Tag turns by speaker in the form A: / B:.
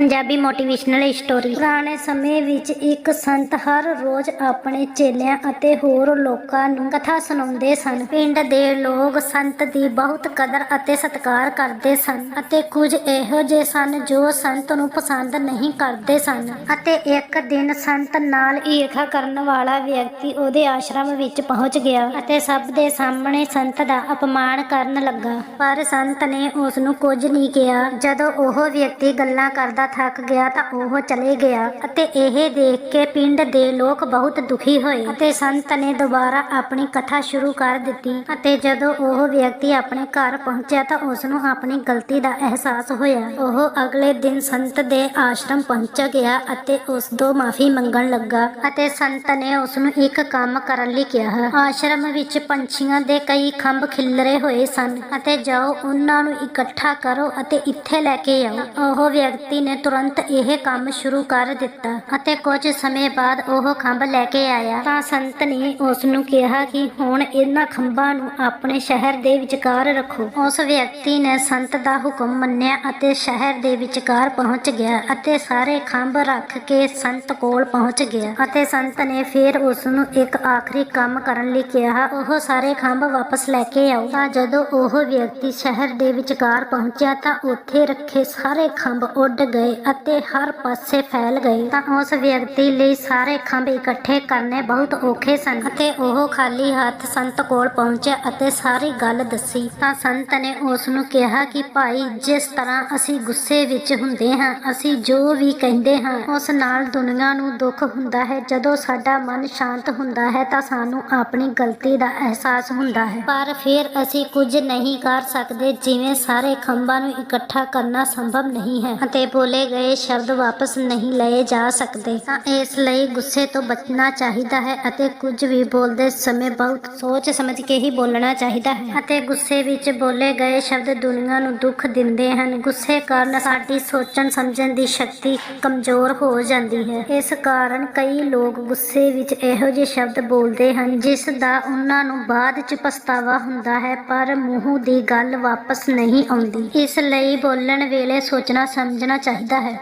A: Punjabi motivational story ਪੁਰਾਣੇ ਸਮੇਂ ਵਿੱਚ ਇੱਕ ਸੰਤ ਹਰ ਰੋਜ਼ ਆਪਣੇ ਚੇਲਿਆਂ ਅਤੇ ਹੋਰ ਲੋਕਾਂ ਨੂੰ ਕਥਾ ਸੁਣਾਉਂਦੇ ਸਨ। ਪਿੰਡ ਦੇ ਲੋਕ ਸੰਤ ਦੀ ਬਹੁਤ ਕਦਰ ਅਤੇ ਸਤਿਕਾਰ ਕਰਦੇ ਸਨ ਅਤੇ ਕੁਝ ਇਹੋ ਜਿਹੇ ਸਨ ਜੋ ਸੰਤ ਨੂੰ ਪਸੰਦ ਨਹੀਂ ਕਰਦੇ ਸਨ। ਅਤੇ ਇੱਕ ਦਿਨ ਸੰਤ ਨਾਲ ਈਰਖਾ ਕਰਨ ਵਾਲਾ ਵਿਅਕਤੀ ਉਹਦੇ ਆਸ਼ਰਮ ਵਿੱਚ ਪਹੁੰਚ ਗਿਆ ਅਤੇ ਸਭ ਦੇ ਸਾਹਮਣੇ ਸੰਤ ਦਾ ਅਪਮਾਨ ਕਰਨ ਲੱਗਾ। ਪਰ ਸੰਤ ਨੇ ਉਸ ਨੂੰ ਕੁਝ ਨਹੀਂ ਕਿਹਾ। ਜਦੋਂ ਉਹ ਵਿਅਕਤੀ ਗੱਲਾਂ ਕਰਦਾ ਥੱਕ ਗਿਆ ਤਾਂ ਉਹ ਚਲੇ ਗਿਆ ਅਤੇ ਇਹ ਦੇਖ ਕੇ ਪਿੰਡ ਦੇ ਲੋਕ ਬਹੁਤ ਦੁਖੀ ਹੋਏ ਅਤੇ ਸੰਤ ਨੇ ਦੁਬਾਰਾ ਆਪਣੀ ਕਥਾ ਸ਼ੁਰੂ ਕਰ ਦਿੱਤੀ ਅਤੇ ਜਦੋਂ ਉਹ ਵਿਅਕਤੀ ਆਪਣੇ ਘਰ ਪਹੁੰਚਿਆ ਤਾਂ ਉਸ ਨੂੰ ਆਪਣੀ ਗਲਤੀ ਦਾ ਅਹਿਸਾਸ ਹੋਇਆ। ਉਹ ਅਗਲੇ ਦਿਨ ਸੰਤ ਦੇ ਆਸ਼ਰਮ ਪਹੁੰਚ ਗਿਆ ਅਤੇ ਉਸ ਤੋਂ ਮਾਫੀ ਮੰਗਣ ਲੱਗਾ ਅਤੇ ਸੰਤ ਨੇ ਉਸ ਨੂੰ ਇੱਕ ਕੰਮ ਕਰਨ ਲਈ ਕਿਹਾ। ਆਸ਼ਰਮ ਵਿੱਚ ਪੰਛੀਆਂ ਦੇ ਕਈ ਖੰਭ ਖਿਲਰੇ ਹੋਏ ਸਨ ਅਤੇ ਜਾਓ, ਉਹਨਾਂ ਨੂੰ ਇਕੱਠਾ ਕਰੋ ਅਤੇ ਇੱਥੇ ਲੈ ਕੇ ਆਓ। ਉਹ ਵਿਅਕਤੀ ਨੇ ਤੁਰੰਤ ਇਹ ਕੰਮ ਸ਼ੁਰੂ ਕਰ ਦਿੱਤਾ ਅਤੇ ਕੁਝ ਸਮੇਂ ਬਾਅਦ ਉਹ ਖੰਭ ਲੈ ਕੇ ਆਇਆ। ਤਾਂ ਸੰਤ ਨੇ ਉਸ ਨੂੰ ਕਿਹਾ ਕਿ ਹੁਣ ਇਹਨਾਂ ਖੰਭਾਂ ਨੂੰ ਆਪਣੇ ਸ਼ਹਿਰ ਦੇ ਵਿਚਕਾਰ ਰੱਖੋ। ਉਸ ਵਿਅਕਤੀ ਨੇ ਸੰਤ ਦਾ ਹੁਕਮ ਮੰਨਿਆ ਅਤੇ ਸ਼ਹਿਰ ਦੇ ਵਿਚਕਾਰ ਪਹੁੰਚ ਗਿਆ ਅਤੇ ਸਾਰੇ ਖੰਭ ਰੱਖ ਕੇ ਸੰਤ ਕੋਲ ਪਹੁੰਚ ਗਿਆ ਅਤੇ ਸੰਤ ਨੇ ਫਿਰ ਉਸ ਨੂੰ ਇੱਕ ਆਖਰੀ ਕੰਮ ਕਰਨ ਲਈ ਕਿਹਾ, ਉਹ ਸਾਰੇ ਖੰਭ ਵਾਪਸ ਲੈ ਕੇ ਆਓ। ਤਾਂ ਜਦੋਂ ਉਹ ਵਿਅਕਤੀ ਸ਼ਹਿਰ ਦੇ ਵਿਚਕਾਰ ਪਹੁੰਚਿਆ ਤਾਂ ਉੱਥੇ ਰੱਖੇ ਸਾਰੇ ਖੰਭ ਉੱਡ ਗਏ। ਅਤੇ ਹਰ ਪਾਸੇ ਫੈਲ ਗਏ। ਤਾਂ ਉਸ ਵਿਅਕਤੀ ਲਈ ਸਾਰੇ ਖੰਭ ਇਕੱਠੇ ਕਰਨੇ ਬਹੁਤ ਔਖੇ ਸਨ ਅਤੇ ਉਹ ਖਾਲੀ ਹੱਥ ਸੰਤ ਕੋਲ ਪਹੁੰਚਿਆ ਅਤੇ ਸਾਰੀ ਗੱਲ ਦੱਸੀ। ਤਾਂ ਸੰਤ ਨੇ ਉਸ ਨੂੰ ਕਿਹਾ ਕਿ, ਭਾਈ, ਜਿਸ ਤਰ੍ਹਾਂ ਅਸੀਂ ਗੁੱਸੇ ਵਿੱਚ ਹੁੰਦੇ ਹਾਂ, ਅਸੀਂ ਜੋ ਵੀ ਕਹਿੰਦੇ ਹਾਂ, ਉਸ ਨਾਲ ਦੁਨੀਆ ਨੂੰ ਦੁੱਖ ਹੁੰਦਾ ਹੈ। ਜਦੋਂ ਸਾਡਾ ਮਨ ਸ਼ਾਂਤ ਹੁੰਦਾ ਹੈ, ਤਾਂ ਸਾਨੂੰ ਆਪਣੀ ਗਲਤੀ ਦਾ ਅਹਿਸਾਸ ਹੁੰਦਾ ਹੈ। ਪਰ ਫਿਰ ਅਸੀਂ ਕੁਝ ਨਹੀਂ ਕਰ ਸਕਦੇ, ਜਿਵੇਂ ਸਾਰੇ ਖੰਭਾਂ ਨੂੰ ਇਕੱਠਾ ਕਰਨਾ ਸੰਭਵ ਨਹੀਂ ਹੈ। ਅਤੇ ਬੋਲੇ ਗਏ ਸ਼ਬਦ ਵਾਪਸ ਨਹੀਂ ਲਏ ਜਾ ਸਕਦੇ। ਤਾਂ ਇਸ ਲਈ ਗੁੱਸੇ ਤੋਂ ਬਚਣਾ ਚਾਹੀਦਾ ਹੈ ਅਤੇ ਕੁਝ ਵੀ ਬੋਲਦੇ ਸਮੇਂ ਬਹੁਤ ਸੋਚ ਸਮਝ ਕੇ ਹੀ ਬੋਲਣਾ ਚਾਹੀਦਾ ਹੈ। ਅਤੇ ਗੁੱਸੇ ਵਿੱਚ ਬੋਲੇ ਗਏ ਸ਼ਬਦ ਦੁਨੀਆ ਨੂੰ ਦੁੱਖ ਦਿੰਦੇ ਹਨ। ਗੁੱਸੇ ਕਾਰਨ ਸਾਡੀ ਸੋਚਣ ਸਮਝਣ ਦੀ ਸ਼ਕਤੀ ਕਮਜ਼ੋਰ ਹੋ ਜਾਂਦੀ ਹੈ। ਇਸ ਕਾਰਨ ਕਈ ਲੋਕ ਗੁੱਸੇ ਵਿੱਚ ਇਹੋ ਜਿਹੇ ਸ਼ਬਦ ਬੋਲਦੇ ਹਨ, ਜਿਸ ਦਾ ਉਹਨਾਂ ਨੂੰ ਬਾਅਦ ਚ ਪਛਤਾਵਾ ਹੁੰਦਾ ਹੈ, ਪਰ ਮੂੰਹ ਦੀ ਗੱਲ ਵਾਪਸ ਨਹੀਂ ਆਉਂਦੀ। ਇਸ ਲਈ ਬੋਲਣ ਵੇਲੇ ਸੋਚਣਾ, ਸਮਝਣਾ ਚਾਹੀਦਾ ਹੈ